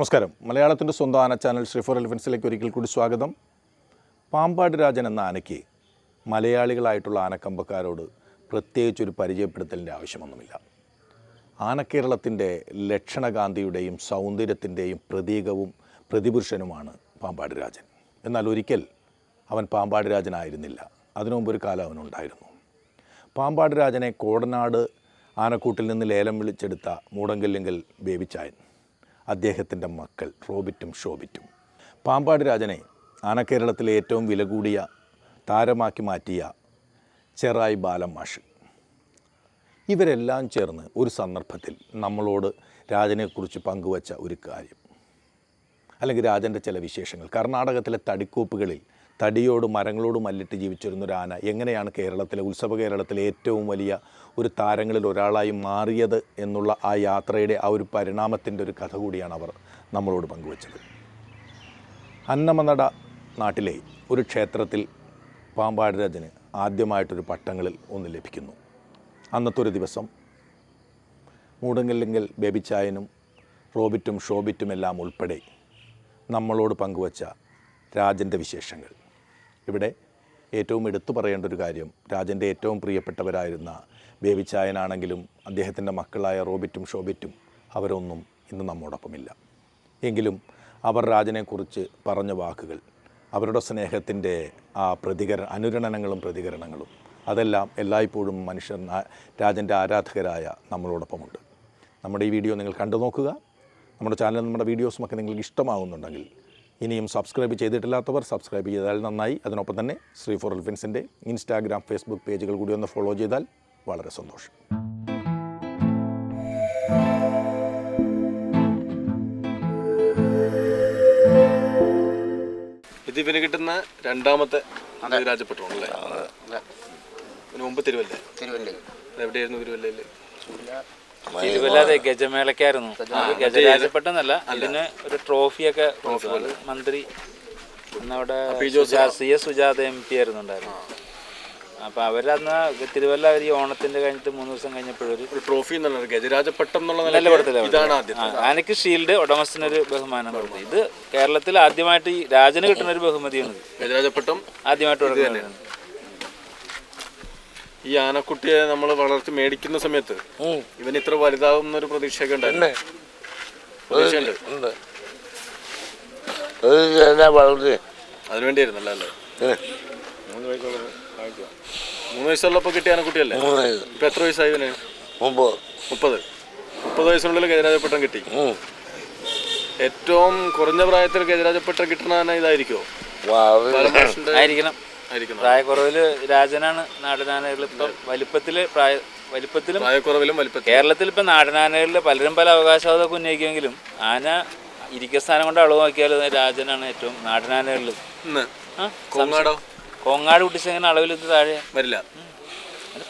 നമസ്കാരം. മലയാളത്തിന്റെ സ്വന്തം ആന ചാനൽ ശ്രീ ഫോർ എലിഫൻസിലേക്ക് ഒരിക്കൽ കൂടി സ്വാഗതം. പാമ്പാട് രാജൻ എന്ന ആനയ്ക്ക് മലയാളികളായിട്ടുള്ള ആനക്കമ്പക്കാരോട് പ്രത്യേകിച്ചൊരു പരിചയപ്പെടുത്തലിന്റെ ആവശ്യമൊന്നുമില്ല. ആനക്കേരളത്തിന്റെ ലക്ഷണകാന്തിയുടെയും സൗന്ദര്യത്തിന്റെയും പ്രതീകവും പ്രതിപുരുഷനുമാണ് പാമ്പാട് രാജൻ. എന്നാൽ ഒരിക്കൽ അവൻ പാമ്പാട് രാജനായിരുന്നില്ല. അതിനു മുമ്പ് ഒരു കാലം അവനുണ്ടായിരുന്നു. പാമ്പാട് രാജനെ കോടനാട് ആനക്കൂട്ടിൽ നിന്ന് ലേലം വിളിച്ചെടുത്ത മൂടങ്കല്ലിങ്കൽ ബേബിച്ചായൻ. അദ്ദേഹത്തിന്റെ മക്കൾ റോബിറ്റും ഷോബിറ്റും. പാമ്പാട് രാജനെ ആനക്കേരളത്തിലെ ഏറ്റവും വില കൂടിയ താരമാക്കി മാറ്റിയ ചെറായി ബാലം മാഷ് ഇവരെല്ലാം ചേർന്ന് ഒരു സന്ദർഭത്തിൽ നമ്മളോട് രാജനെക്കുറിച്ച് പങ്കുവച്ച ഒരു കാര്യം. അല്ലെങ്കിൽ രാജന്റെ ചില വിശേഷങ്ങൾ. കർണാടകത്തിലെ തടിക്കൂപ്പുകളിൽ തടിയോട് മരങ്ങളോട് മല്ലിട്ട് ജീവിച്ചിരുന്ന ഒരു ആന എങ്ങനെയാണ് കേരളത്തിലെ ഉത്സവ കേരളത്തിലെ ഏറ്റവും വലിയ ഒരു താരങ്ങളിൽ ഒരാളായി മാറിയത് എന്നുള്ള ആ യാത്രയുടെ ആ ഒരു പരിണാമത്തിന്റെ ഒരു കഥ കൂടിയാണ് അവർ നമ്മളോട് പങ്കുവച്ചത്. അന്നമനട നാട്ടിലെ ഒരു ക്ഷേത്രത്തിൽ പാമ്പാടരാജന് ആദ്യമായിട്ടൊരു പട്ടങ്ങളിൽ ഒന്ന് ലഭിക്കുന്നു. അന്നത്തെ ഒരു ദിവസം മൂടങ്കല്ലെങ്കിൽ ബേബിച്ചായനും റോബിറ്റും ഷോബിറ്റും എല്ലാം ഉൾപ്പെടെ നമ്മളോട് പങ്കുവച്ച രാജന്റെ വിശേഷങ്ങൾ. ഇവിടെ ഏറ്റവും എടുത്തു പറയേണ്ട ഒരു കാര്യം രാജന്റെ ഏറ്റവും പ്രിയപ്പെട്ടവരായിരുന്ന ബേബിച്ചായനാണെങ്കിലും അദ്ദേഹത്തിന്റെ മക്കളായ റോബിറ്റും ഷോബിറ്റും അവരൊന്നും ഇന്ന് നമ്മോടൊപ്പമില്ല. എങ്കിലും അവർ രാജനെക്കുറിച്ച് പറഞ്ഞ വാക്കുകൾ അവരുടെ സ്നേഹത്തിന്റെ ആ പ്രതികര അനുരണനങ്ങളും പ്രതികരണങ്ങളും അതെല്ലാം എല്ലായ്പ്പോഴും മനുഷ്യർ രാജന്റെ ആരാധകരായ നമ്മളോടൊപ്പമുണ്ട്. നമ്മുടെ ഈ വീഡിയോ നിങ്ങൾ കണ്ടു നോക്കുക നമ്മുടെ ചാനലിൽ നമ്മുടെ വീഡിയോസുമൊക്കെ നിങ്ങൾക്ക് ഇഷ്ടമാകുന്നുണ്ടെങ്കിൽ ഇനിയും സബ്സ്ക്രൈബ് ചെയ്തിട്ടില്ലാത്തവർ സബ്സ്ക്രൈബ് ചെയ്താൽ നന്നായി. അതിനൊപ്പം തന്നെ ശ്രീ ഫോർ എൽഫിൻസിന്റെ ഇൻസ്റ്റാഗ്രാം ഫേസ്ബുക്ക് പേജുകൾ കൂടി ഒന്ന് ഫോളോ ചെയ്താൽ വളരെ സന്തോഷം. ഇത് ഇവന് കിട്ടുന്ന രണ്ടാമത്തെ രാജപട്ടണം അല്ലേ? ഇതിന് മുമ്പ് തിരുവല്ലേ. തിരുവല്ല എവിടെയായിരുന്നു തിരുവല്ലയിൽ? തിരുവല്ലാതെ ഗജമേളക്കായിരുന്നു ഗജരാജപ്പെട്ടെന്നല്ല അതിന് ഒരു ട്രോഫിയൊക്കെ മന്ത്രി അന്നവിടെ C S Sujatha M P ആയിരുന്നു ഉണ്ടായിരുന്നു അപ്പൊ അവരന്ന് തിരുവല്ല അവർ ഈ ഓണത്തിന്റെ കഴിഞ്ഞിട്ട് മൂന്ന് ദിവസം കഴിഞ്ഞപ്പോഴൊരു ട്രോഫി ആനക്ക് ഷീൽഡ് ഉടമസ്ഥനൊരു ബഹുമാനം കൊടുത്തു. ഇത് കേരളത്തിൽ ആദ്യമായിട്ട് ഈ രാജന് കിട്ടുന്ന ഒരു ബഹുമതിയാണ് ഗജരാജപ്പെട്ടം ആദ്യമായിട്ട് കൊടുക്കുന്നത് ഈ ആനക്കുട്ടിയെ നമ്മൾ വളർത്തി മേടിക്കുന്ന സമയത്ത് ഇവൻ ഇത്ര വലുതാവുന്ന എന്നൊരു പ്രതീക്ഷയൊക്കെ ഉണ്ടായിരുന്നു. അതിനുവേണ്ടിയായിരുന്നല്ലോ അല്ലേ? മൂന്ന് വയസ്സുള്ള മൂന്ന് വയസ്സുള്ളപ്പോ കിട്ടിയ ആനക്കുട്ടിയല്ലേ? ഇപ്പൊ എത്ര വയസ്സായി ഇവന്? മുപ്പത്. മുപ്പത്. വയസ്സിനുള്ളിൽ ഗജരാജപ്പെട്ടം കിട്ടി. ഏറ്റവും കുറഞ്ഞ പ്രായത്തിൽ ഗജരാജപ്പെട്ടം കിട്ടുന്ന ആന ഇതായിരിക്കുമോ ആയിരിക്കണം. പ്രായക്കുറവിൽ രാജനാണ് നാടനാനകളിൽ ഇപ്പം വലിപ്പത്തിൽ പ്രായ വലിപ്പത്തിലും പ്രായക്കുറവിലും വലിപ്പത്തിൽ കേരളത്തിൽ ഇപ്പം നാടനാനകളിൽ പലരും പല അവകാശവാദമൊക്കെ ഉന്നയിക്കുമെങ്കിലും ആന ഇരിക്കസ്ഥാനം കൊണ്ട് അളവ് നോക്കിയാൽ രാജനാണ് ഏറ്റവും നാടനാനകളിൽ കോങ്ങാടോ? കോങ്ങാട് കുട്ടിച്ചെങ്ങനെ അളവിൽ ഇത് താഴെ? വരില്ല.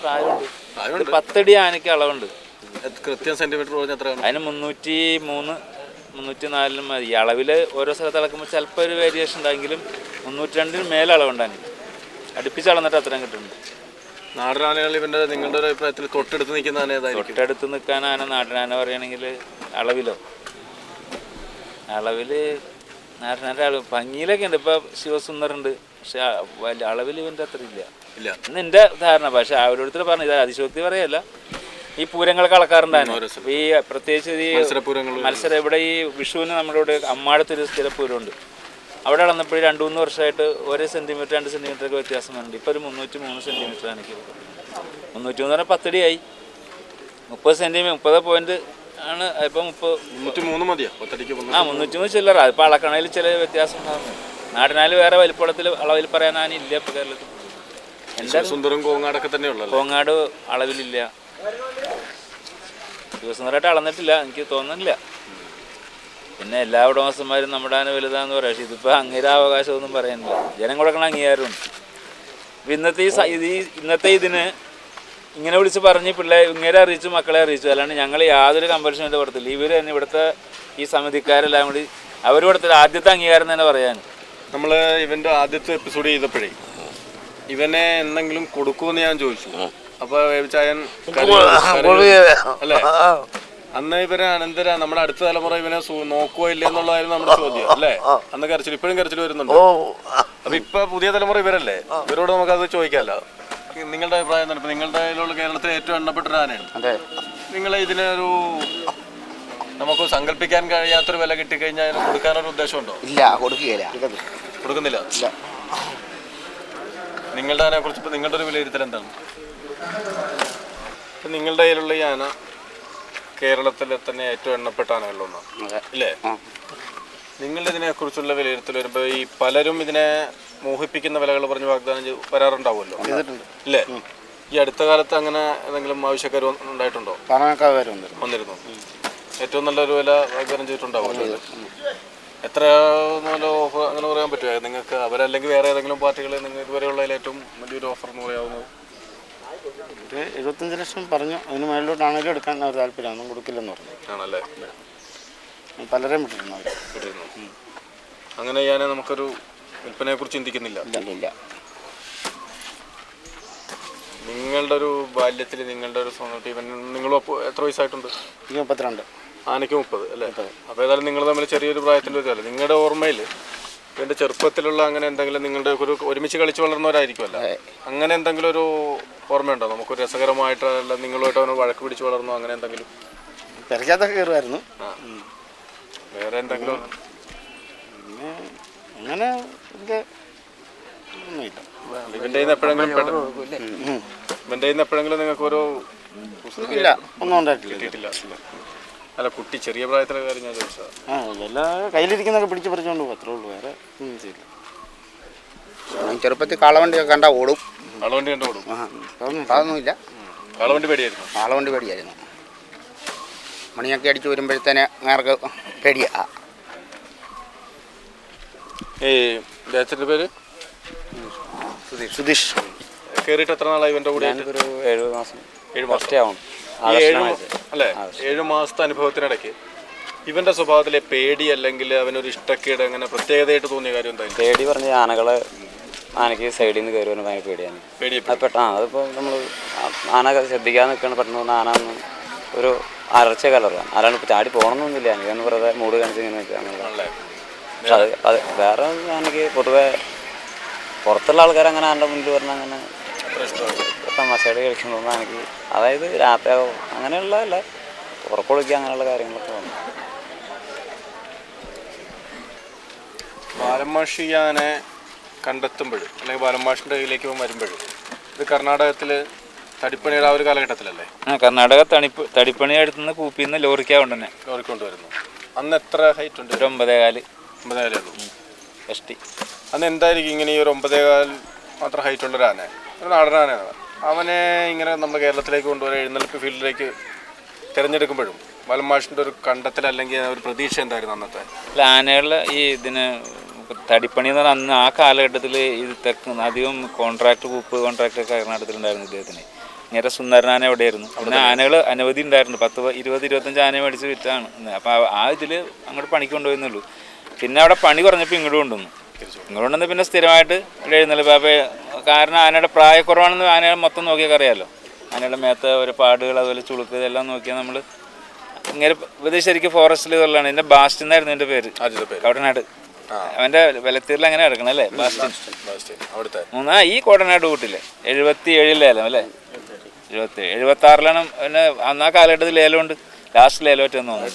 പ്രായമുണ്ട്. പത്തടി ആനയ്ക്ക് അളവുണ്ട്. കൃത്യം സെന്റിമീറ്റർ അതിന് മുന്നൂറ്റി മൂന്ന് മുന്നൂറ്റി നാലിലും മതി. അളവിൽ അളവിൽ ഓരോ സ്ഥലത്ത് അളക്കുമ്പോൾ ചിലപ്പോൾ ഒരു വേരിയേഷൻ ഉണ്ടെങ്കിലും മുന്നൂറ്റി രണ്ടിന് മേലെ അളവുണ്ടാകും അടുപ്പിച്ച് അളന്നിട്ട് അത്രയും കിട്ടുന്നുണ്ട് നാടനാനകൾ ഇവന്റെ നിങ്ങളുടെ ഒരു അഭിപ്രായത്തിൽ തൊട്ടടുത്ത് നിൽക്കുന്ന ആന ഏതായിരിക്കും? തൊട്ടടുത്ത് നിൽക്കാൻ ആന നാടനാന പറയുകയാണെങ്കിൽ അളവിലോ? അളവിൽ നാടനാന്റെ അളവ് ഭംഗിയിലൊക്കെ ഉണ്ട്. ഇപ്പോൾ ശിവസുന്ദറുണ്ട്. പക്ഷെ വലിയ അളവിൽ ഇവന്റെ അത്ര ഇല്ല. ഇല്ല. എന്ന് എന്റെ ധാരണ. പക്ഷെ അവരോടത്തിൽ പറഞ്ഞു ഇത് അതിശോക്തി പറയല്ല. ഈ പൂരങ്ങളൊക്കെ അളക്കാറുണ്ടായിരുന്നു ഈ പ്രത്യേകിച്ച് ഈ മത്സരപൂരങ്ങൾ. മത്സരം. ഇവിടെ ഈ വിഷുവിന് നമ്മുടെ ഇവിടെ അമ്മാടത്തൊരു സ്ഥിരപ്പൂരമുണ്ട് അവിടെ അളന്നപ്പോൾ രണ്ട് മൂന്ന് വർഷമായിട്ട് ഒരേ സെന്റിമീറ്റർ രണ്ട് സെന്റിമീറ്റർ ഒക്കെ വ്യത്യാസം വരുന്നുണ്ട് ഇപ്പോൾ ഒരു മുന്നൂറ്റി മൂന്ന് സെന്റിമീറ്റർ എനിക്ക് മുന്നൂറ്റി മൂന്ന് പറഞ്ഞാൽ പത്തടിയായി. മുപ്പത് സെന്റിമീറ്റർ മുപ്പത് പോയിന്റ് ആണ്. ഇപ്പം മുപ്പത് മുന്നൂറ്റി മൂന്ന് മതിയോ? ആ മുന്നൂറ്റി മൂന്ന് ചില്ലറ. അതിപ്പോൾ അളക്കണയിൽ ചില വ്യത്യാസം ഉണ്ടാകുന്നു നാടിനാൽ വേറെ വലിപ്പത്തിൽ അളവിൽ പറയാൻ ഇല്ല ഇപ്പോൾ കേരളത്തിൽ. സുന്ദരം കോങ്ങാടൊക്കെ തന്നെ ഉള്ളല്ലോ കോങ്ങാട് അളവിലില്ല. ദിവസങ്ങളായിട്ട് അളന്നിട്ടില്ല. എനിക്ക് തോന്നുന്നില്ല. പിന്നെ എല്ലാ ഉടമസ്ഥന്മാരും നമ്മുടെ ആന വലുതാന്ന് പറയാം. പക്ഷെ ഇതിപ്പോൾ അംഗീരാവകാശമൊന്നും പറയുന്നില്ല ജനം കൊടുക്കണ അംഗീകാരമുണ്ട്. ഇപ്പം ഇന്നത്തെ ഈ ഇന്നത്തെ ഇതിന് ഇങ്ങനെ വിളിച്ച് പറഞ്ഞ് പിള്ളേർ ഇങ്ങനെ അറിയിച്ചു മക്കളെ അറിയിച്ചു. അല്ലാണ്ട് ഞങ്ങൾ യാതൊരു കമ്പൽഷനും കൊടുത്തില്ല. ഇവർ തന്നെ ഇവിടുത്തെ ഈ സമിതിക്കാരെല്ലാം കൂടി അവർ കൊടുത്തില്ല ആദ്യത്തെ അംഗീകാരം തന്നെ പറയാൻ. നമ്മൾ ഇവന്റെ ആദ്യത്തെ എപ്പിസോഡ് ചെയ്തപ്പോഴേ ഇവനെ എന്തെങ്കിലും കൊടുക്കുമെന്ന് ഞാൻ ചോദിച്ചു. അപ്പോൾ വേവിച്ചായൻ. അല്ലേ. അന്ന് ഇവരെ അനന്തര നമ്മുടെ അടുത്ത തലമുറ ഇവനെ നോക്കുവോ ഇല്ല എന്നുള്ളതായിരുന്നു നമ്മുടെ ചോദ്യം അല്ലേ? അന്ന് കരച്ചിൽ ഇപ്പോഴും കരച്ചിൽ വരുന്നുണ്ട്. അപ്പൊ ഇപ്പൊ പുതിയ തലമുറ ഇവരല്ലേ? ഇവരോട് നമുക്ക് അത് ചോദിക്കാമല്ലോ നിങ്ങളുടെ അഭിപ്രായം എന്താണ്? ഇപ്പൊ നിങ്ങളുടെ കയ്യിലുള്ള കേരളത്തിലെ ഏറ്റവും എണ്ണപ്പെട്ട ഒരു ആനയാണ്. നിങ്ങൾ ഇതിനൊരു നമുക്ക് സങ്കല്പിക്കാൻ കഴിയാത്തൊരു വില കിട്ടിക്കഴിഞ്ഞാൽ അതിന് കൊടുക്കാനൊരു ഉദ്ദേശമുണ്ടോ? ഇല്ല കൊടുക്കുകയില്ല. കൊടുക്കുന്നില്ല? നിങ്ങളുടെ ആനയെ കുറിച്ച് നിങ്ങളുടെ ഒരു വിലയിരുത്തൽ എന്താണ്? നിങ്ങളുടെ കയ്യിലുള്ള ഈ ആന കേരളത്തിലെ തന്നെ ഏറ്റവും എണ്ണപ്പെട്ട ആനകളിലൊന്നാണ് അല്ലേ? നിങ്ങളുടെ ഇതിനെ കുറിച്ചുള്ള വിലയിരുത്തൽ വരുമ്പോൾ ഈ പലരും ഇതിനെ മോഹിപ്പിക്കുന്ന വിലകൾ പറഞ്ഞ് വാഗ്ദാനം ചെയ്ത് വരാറുണ്ടാവുമല്ലോ? അല്ലേ? ഈ അടുത്ത കാലത്ത് അങ്ങനെ എന്തെങ്കിലും ആവശ്യക്കാർ ഉണ്ടായിട്ടുണ്ടോ? വന്നിരുന്നു. ഏറ്റവും നല്ലൊരു വില വാഗ്ദാനം ചെയ്തിട്ടുണ്ടാവുമല്ലോ എത്ര നല്ല ഓഫർ അങ്ങനെ പറയാൻ പറ്റുമോ? നിങ്ങൾക്ക് അവരല്ലെങ്കിൽ വേറെ ഏതെങ്കിലും പാർട്ടികൾ നിങ്ങൾ ഇതുവരെയുള്ളതിൽ ഏറ്റവും വലിയൊരു ഓഫർ എന്ന് പറയാവുന്നത്? ഒരു എഴുപത്തഞ്ച് ലക്ഷം പറഞ്ഞു. അതിന് മേളിലോട്ടാണെങ്കിലും എടുക്കാൻ അവർ താല്പര്യം. ഒന്നും കൊടുക്കില്ലെന്ന് പറഞ്ഞു. ആണല്ലേ? പലരെയും വിട്ടിരുന്നു അവർ അങ്ങനെ ഞാൻ നമുക്കൊരു വിൽപ്പനയെ കുറിച്ച് ചിന്തിക്കുന്നില്ല. ഇല്ല നിങ്ങളുടെ ഒരു ബാല്യത്തിൽ നിങ്ങളുടെ ഒരു നിങ്ങൾ എത്ര വയസ്സായിട്ടുണ്ട്? മുപ്പത്തിരണ്ട്. ആനയ്ക്ക് മുപ്പത് അല്ലേ? അപ്പോൾ ഏതായാലും നിങ്ങൾ തമ്മിൽ ചെറിയൊരു പ്രായത്തിന്റെ ഒരു നിങ്ങളുടെ ഓർമ്മയിൽ ഇതിന്റെ ചെറുപ്പത്തിലുള്ള അങ്ങനെ എന്തെങ്കിലും നിങ്ങളുടെ ഒരു ഒരുമിച്ച് കളിച്ചു വളർന്നവരായിരിക്കുമല്ലോ? അങ്ങനെ എന്തെങ്കിലും ഒരു ഓർമ്മയുണ്ടോ? നമുക്ക് രസകരമായിട്ട് അല്ല നിങ്ങളുമായിട്ട് അവന് വഴക്ക് പിടിച്ച് വളർന്നോ അങ്ങനെ എന്തെങ്കിലും? പെരക്കകത്തൊക്കെ കയറുമായിരുന്നു. വേറെ എന്തെങ്കിലും? പിന്നെ അങ്ങനെ ഇവന്റെ എപ്പോഴെങ്കിലും. ഇവന്റെ എപ്പോഴെങ്കിലും നിങ്ങൾക്ക് ഒരു ഇല്ല ഒന്നും ഉണ്ടായിട്ടില്ല. കിട്ടിയിട്ടില്ല. അല്ല കുട്ടി ചെറിയ പ്രായത്തിലെ കാര്യം ഞാൻ ചോദിച്ചതാണ് ആ എല്ലാ കയ്യിലിരിക്കുന്നൊക്കെ പിടിച്ച് പറിച്ചുകൊണ്ട് പോകും അത്രേ ഉള്ളൂ വേറെ ഒന്നും ചെയ്യില്ല. ചെറുപ്പത്തിൽ കാളവണ്ടിയൊക്കെ കണ്ടാൽ ഓടും. കാളവണ്ടി കണ്ടു ഓടും? ആ അതൊന്നും അതൊന്നുമില്ല കാളവണ്ടി പേടിയായിരുന്നു? കാളവണ്ടി പേടിയായിരുന്നു. മണിയൊക്കെ അടിച്ച് വരുമ്പോഴത്തേനെ നേർക്ക് പേടിയാ. ഈ ബാച്ചിന്റെ പേര്? സുധീഷ്. കയറിയിട്ട് എത്ര നാളായി ഇവന്റെ കൂടെ? ഒരു ഏഴ് മാസം ഏഴ് മാസം. ഫസ്റ്റ് ആവും ഈ ഏഴ് മാ- അല്ലേ? ഏഴു മാസത്തെ അനുഭവത്തിനിടയ്ക്ക് ഇവന്റെ സ്വഭാവത്തിലെ പേടി അല്ലെങ്കിൽ അവനൊരു ഇഷ്ടക്കേട് അങ്ങനെ പ്രത്യേകതയായിട്ട് തോന്നിയ കാര്യം എന്താ പേടി പറഞ്ഞ ആനകളെ ആനയ്ക്ക് സൈഡിൽ നിന്ന് കയറി വരുമ്പോൾ ഭയങ്കര പേടിയാണ്. അത് പെട്ടെന്ന് ആ അതിപ്പോൾ നമ്മൾ ആന ശ്രദ്ധിക്കാതെ നിൽക്കണം പെട്ടെന്ന് ആന ഒന്ന് ഒരു അലർച്ച കലറാണ് ആരാണ് ഇപ്പോൾ ചാടി പോകണമെന്നൊന്നുമില്ല എനിക്കൊന്ന് വെറുതെ മൂട് കാണിച്ച് ഇങ്ങനെ നിൽക്കുക പക്ഷെ അത് അത് വേറെ ആനയ്ക്ക് പൊതുവെ പുറത്തുള്ള ആൾക്കാർ അങ്ങനെ ആരുടെ മുന്നിൽ പറഞ്ഞാൽ അങ്ങനെ തമാശയുടെ കളിക്കുന്നതൊന്നും എനിക്ക് അതായത് രാത്രിയാവും അങ്ങനെയുള്ളതല്ല. ഉറക്കൊളിക്കുക അങ്ങനെയുള്ള കാര്യങ്ങളൊക്കെ വന്നു. ബാലമാഷിയാനെ കണ്ടെത്തുമ്പോഴും അല്ലെങ്കിൽ ബാലമാഷിന്റെ കയ്യിലേക്ക് വരുമ്പോൾ വരുമ്പോഴും ഇത് കർണാടകത്തിൽ തടിപ്പണിയുടെ ആ ഒരു കാലഘട്ടത്തിലല്ലേ? ആ കർണാടക തണിപ്പ് തടിപ്പണി അടുത്തുനിന്ന് കൂപ്പിൽ നിന്ന് ലോറിക്കാവുണ്ട് തന്നെ കോറിക്കൊണ്ടുവരുന്നു അന്ന് എത്ര ഹൈറ്റ് ഉണ്ട്? ഒരു ഒമ്പതേകാൽ. ഒമ്പതേകാലേ ഉള്ളൂ. എസ് ടി അന്ന് എന്തായിരിക്കും ഇങ്ങനെ ഈ ഒരു ഒമ്പതേകാൽ മാത്രം ഹൈറ്റ് ഉള്ള ഒരു ആന ഒരു നാടൻ ആനയാണ് അവനെ ഇങ്ങനെ നമ്മുടെ കേരളത്തിലേക്ക് കൊണ്ടുവരാൻ എഴുന്നള്ളിപ്പ് ഫീൽഡിലേക്ക് തിരഞ്ഞെടുക്കുമ്പോഴും വലമാഷിന്റെ ഒരു കണ്ടെത്തൽ അല്ലെങ്കിൽ ഒരു പ്രതീക്ഷ എന്തായിരുന്നു അന്നത്തെ? അല്ല ആനകളിൽ ഈ ഇതിന് തടിപ്പണി എന്ന് പറഞ്ഞാൽ അന്ന് ആ കാലഘട്ടത്തിൽ ഇത് തെക്ക് അധികം കോൺട്രാക്ട് കൂപ്പ് കോൺട്രാക്ട് ഒക്കെ കർണാടകത്തിലുണ്ടായിരുന്നു ഇദ്ദേഹത്തിന്. ഇങ്ങനെ സുന്ദരനാന എവിടെയായിരുന്നു? പിന്നെ ആനകൾ അനവധി ഉണ്ടായിരുന്നു. പത്ത് ഇരുപത് ഇരുപത്തഞ്ച് ആന മേടിച്ച് വിറ്റാണ്. അപ്പോൾ ആ ഇതിൽ അങ്ങോട്ട് പണിക്ക് കൊണ്ടുപോയെന്നുള്ളൂ പിന്നെ അവിടെ പണി കുറഞ്ഞപ്പോൾ ഇങ്ങോട്ട് കൊണ്ടുവന്നു. ഇങ്ങോട്ട് കൊണ്ടുവന്ന് പിന്നെ സ്ഥിരമായിട്ട് ഇവിടെ എഴുന്നള്ളിപ്പ് അപ്പോൾ കാരണം ആനയുടെ പ്രായക്കുറവാണെന്ന് ആനയെ മൊത്തം നോക്കിയൊക്കെ അറിയാമല്ലോ ആനയുടെ മേത്ത ഒരു പാടുകൾ അതുപോലെ ചുളുക്ക് ഇതെല്ലാം നോക്കിയാൽ നമ്മൾ ഇങ്ങനെ ഇത് ശരിക്കും ഫോറസ്റ്റിൽ ഇതുള്ളതാണ്. എന്റെ ബാസ്റ്റ് എന്നായിരുന്നു എന്റെ പേര്. ആദ്യത്തെ അവന്റെ വിലത്തീരിൽ അങ്ങനെ കിടക്കണം അല്ലേ. മൂന്നാ ഈ കോടനാട് കൂട്ടില്ലേ എഴുപത്തി ഏഴിലേലം അല്ലേ? എഴുപത്തി എഴുപത്തി ആറിലാണ് പിന്നെ അന്ന് ആ കാലഘട്ടത്തിൽ ലേലമുണ്ട് ലാസ്റ്റ് ലേലം ഒറ്റ തോന്നുന്നു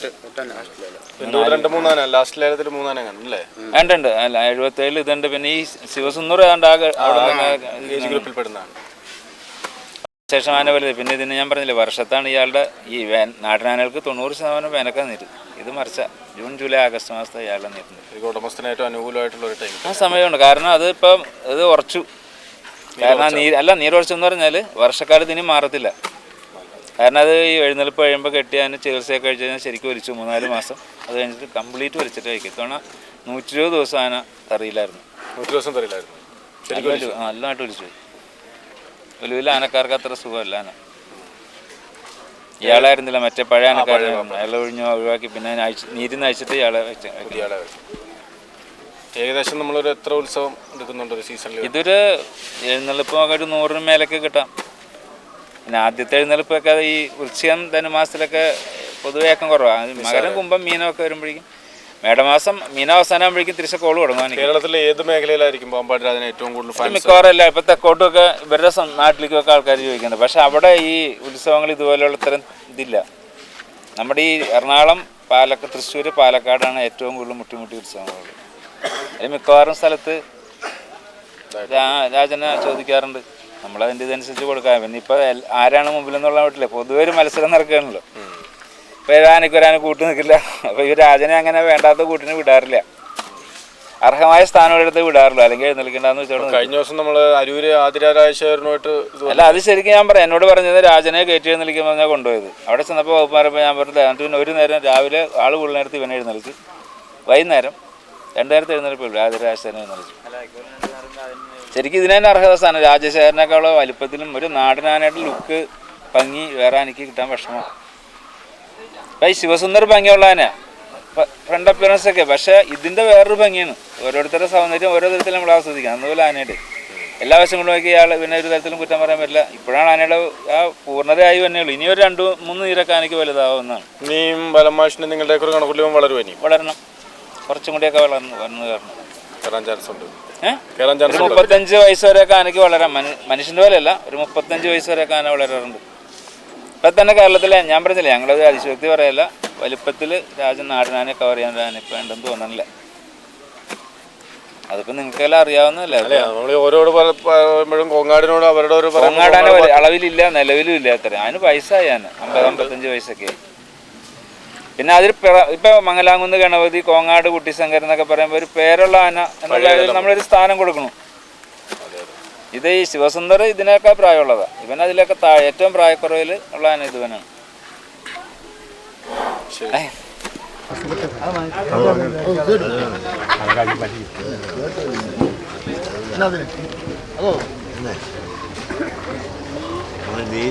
എന്റെ കൂടെ രണ്ട് മൂന്നാന. ലാസ്റ്റ് ലേലത്തിൽ മൂന്നാന ഉണ്ട് ഉണ്ട് അല്ല എഴുപത്തി ഏഴിൽ ഇതുണ്ട്. പിന്നെ ഈ ശിവസുന്ദർ ഏതാണ്ട് ആ ഗ- അവിടെ നിന്ന് ഏജ് ഗ്രൂപ്പിൽ പെടുന്നതാണ് ശേഷം ആന വലുത് പിന്നെ ഇതിന് ഞാൻ പറഞ്ഞില്ലേ വർഷത്താണ് ഇയാളുടെ ഈ വേൻ നാട്ടിനാനകൾക്ക് തൊണ്ണൂറ് ശതമാനം വേനക്കാൻ നീര് ഇത് മറിച്ച ജൂൺ ജൂലൈ ആഗസ്റ്റ് മാസത്തെ ഇയാളുടെ എനിക്ക് അനുകൂലമായിട്ടുള്ള ഒരു ടൈം ആ സമയമുണ്ട്. കാരണം അത് ഇപ്പം ഇത് ഉറച്ചു. കാരണം നീ അല്ല നീരുറച്ചെന്ന് പറഞ്ഞാൽ വർഷക്കാലത്ത് ഇനി മാറത്തില്ല. കാരണം അത് ഈ എഴുന്നേൽപ്പ് കഴിയുമ്പോൾ കെട്ടി അതിന് ചികിത്സയൊക്കെ കഴിച്ച് കഴിഞ്ഞാൽ ശരിക്കും വലിച്ചു മൂന്നാൽ മാസം. അത് കഴിഞ്ഞിട്ട് കംപ്ലീറ്റ് വലിച്ചിട്ട് കഴിക്കും ഇത്തവണ നൂറ്റി ഇരുപത് ദിവസം ആന തറിയില്ലായിരുന്നു. നൂറ്റി ദിവസം തറിയില്ലായിരുന്നു. നല്ലതായിട്ട് വലിച്ചു വലിയ ആനക്കാർക്ക് അത്ര സുഖമല്ല ആന. ഇയാളായിരുന്നില്ല മറ്റേ പഴയ ആനക്കാരായിരുന്നു അയാളെ ഒഴിഞ്ഞു ഒഴിവാക്കി പിന്നെ നീരിന്ന് അയച്ചിട്ട് ഇയാളെ വെച്ച്. ഏകദേശം നമ്മളൊരു എത്ര ഉത്സവം എടുക്കുന്നുണ്ട് ഒരു സീസണിൽ ഇതൊരു എഴുന്നള്ളിപ്പൊക്കെ ഒരു നൂറിന് മേലൊക്കെ കിട്ടാം. പിന്നെ ആദ്യത്തെ എഴുന്നേൽപ്പൊക്കെ ഈ വൃശ്ചികം ധനുമാസത്തിലൊക്കെ പൊതുവെ ഏക്കം കുറവാണ് മകരം കുമ്പം മീനമൊക്കെ വരുമ്പോഴേക്കും. മേടമാസം മീനാവസാനം ആകുമ്പോഴേക്കും തിരിച്ച് കോൾ തുടങ്ങും കേരളത്തിലെ ഏത് മേഖലയിലായിരിക്കും പാമ്പാടി അതിന് ഏറ്റവും കൂടുതൽ മിക്കവാറും അല്ല ഇപ്പം തെക്കോട്ടൊക്കെ ഇവരുടെ നാട്ടിലേക്കും നാട്ടിലേക്കൊക്കെ ആൾക്കാർ ചോദിക്കുന്നുണ്ട്. പക്ഷെ അവിടെ ഈ ഉത്സവങ്ങൾ ഇതുപോലെയുള്ള ഇത്തരം ഇതില്ല. നമ്മുടെ ഈ എറണാകുളം പാലക്കാട് തൃശ്ശൂർ പാലക്കാടാണ് ഏറ്റവും കൂടുതൽ മുട്ടിമുട്ടി ഉത്സവങ്ങൾ അതിൽ മിക്കവാറും സ്ഥലത്ത് രാജനെ ചോദിക്കാറുണ്ട്. നമ്മളതിന്റെ ഇതനുസരിച്ച് കൊടുക്കാം. പിന്നെ ഇപ്പൊ എൽ- ആരാണ് മുമ്പിൽ എന്നുള്ള വീട്ടിലെ പൊതുവെ ഒരു മത്സരം നടക്കുകയാണല്ലോ. ഇപ്പൊ ഒരാനക്ക് ഒരാനും കൂട്ടു നിൽക്കില്ല. അപ്പൊ ഈ രാജനെ അങ്ങനെ വേണ്ടാത്ത കൂട്ടിന് വിടാറില്ല. അർഹമായ സ്ഥാനം എടുത്ത് വിടാറുള്ളൂ അല്ലെങ്കിൽ എഴുന്നേൽക്കണ്ടെന്ന് വെച്ചോളൂ കഴിഞ്ഞ ദിവസം നമ്മൾ അരൂര് ആതിര രാജശേഖരനുമായിട്ട് അല്ല അത് ശരിക്കും ഞാൻ പറയാം. എന്നോട് പറഞ്ഞത് രാജനെ കയറ്റി എഴുന്നേൽക്കുമ്പോൾ പറഞ്ഞാൽ കൊണ്ടുപോയത്. അവിടെ ചെന്നപ്പോൾ വകുപ്പാരപ്പോൾ ഞാൻ പറഞ്ഞത് എന്നിട്ട് പിന്നെ ഒരു നേരം രാവിലെ ആൾ കൂടുതൽ നേരത്ത് ഇവനെ എഴുന്നേൽക്കും. വൈകുന്നേരം രണ്ടു നേരത്തെ എഴുന്നേൽപ്പുള്ളൂ ആദ്യ എഴുന്നേൽക്കും. ശരിക്കും ഇതിന് അർഹത സ്ഥാനം രാജശേഖരനേക്കാളോ വലിപ്പത്തിലും ഒരു നാടനാനായിട്ട് ലുക്ക് ഭംഗി വേറെ എനിക്ക് കിട്ടാൻ വിഷമമാണ് അപ്പം ഈ ശിവസുന്ദർ ഭംഗിയുള്ള ആന ഫ്രണ്ട് അപ്പിയറൻസ് ഒക്കെ. പക്ഷേ ഇതിന്റെ വേറൊരു ഭംഗിയാണ്. ഓരോരുത്തരുടെ സൗന്ദര്യം ഓരോ തരത്തിലും നമ്മൾ ആസ്വദിക്കാം അതുപോലെ ആനയുടെ എല്ലാ വശങ്ങളും നോക്കി ഇയാൾ പിന്നെ ഒരു തരത്തിലും കുറ്റം പറയാൻ പറ്റില്ല. ഇപ്പോഴാണ് ആനയുടെ ആ പൂർണതയായി വന്നെയുള്ളൂ ഇനി ഒരു രണ്ട് മൂന്ന് നീരൊക്കെ ആനയ്ക്ക് വലുതാവുന്നതാണ് ഇനിയും ബലമാഷിന് നിങ്ങളുടെ ഒരു കണക്കുള്ളിയും വളരും ഇനിയും വളരണം. കുറച്ചും കൂടിയൊക്കെ വളർന്ന് വളർന്നു കാരണം വരാൻ ചാൻസ് ഉണ്ട്. ഏഹ് മുപ്പത്തഞ്ച് വയസ്സ് വരെയൊക്കെ ആനയ്ക്ക് വളരാം. മനുഷ്യന്റെ പോലെയല്ല ഒരു മുപ്പത്തഞ്ച് വയസ്സ് വരെയൊക്കെ ആന വളരാറുണ്ട്. ഇപ്പം തന്നെ കേരളത്തിലെ ഞാൻ പറഞ്ഞില്ല ഞങ്ങളത് അതിശക്തി പറയല്ല വലിപ്പത്തിൽ രാജൻ നാടിനാനെ കവർ ചെയ്യാൻ ആന ഇപ്പം ഉണ്ടെന്ന് തോന്നണില്ല. അതിപ്പോ നിങ്ങൾക്കെല്ലാം അറിയാവുന്നതല്ലേ ഓരോട് പറ- പറയുമ്പോഴും കോങ്ങാടിനോട് അവരുടെ ഒരു കൊങ്ങാടാന അളവിലില്ല നിലവിലും ഇല്ല അത്ര. അതിന് വയസ്സായി ഞാൻ അമ്പത് അമ്പത്തഞ്ച് വയസ്സൊക്കെ. പിന്നെ അതിൽ ഇപ്പൊ മംഗലാംകുന്ന് ഗണപതി കോങ്ങാട് കുട്ടിശങ്കർ എന്നൊക്കെ പറയുമ്പോൾ ഒരു പേരുള്ള ആന എന്നുള്ള നമ്മളൊരു സ്ഥാനം കൊടുക്കണം. ഇത് ഈ ശിവസുന്ദർ ഇതിനൊക്കെ പ്രായമുള്ളതാ. ഇവൻ അതിലൊക്കെ താഴെ ഏറ്റവും പ്രായക്കുറവിൽ ഉള്ള ആന ഇത് ഇവനാണ് ഏയ്. നീ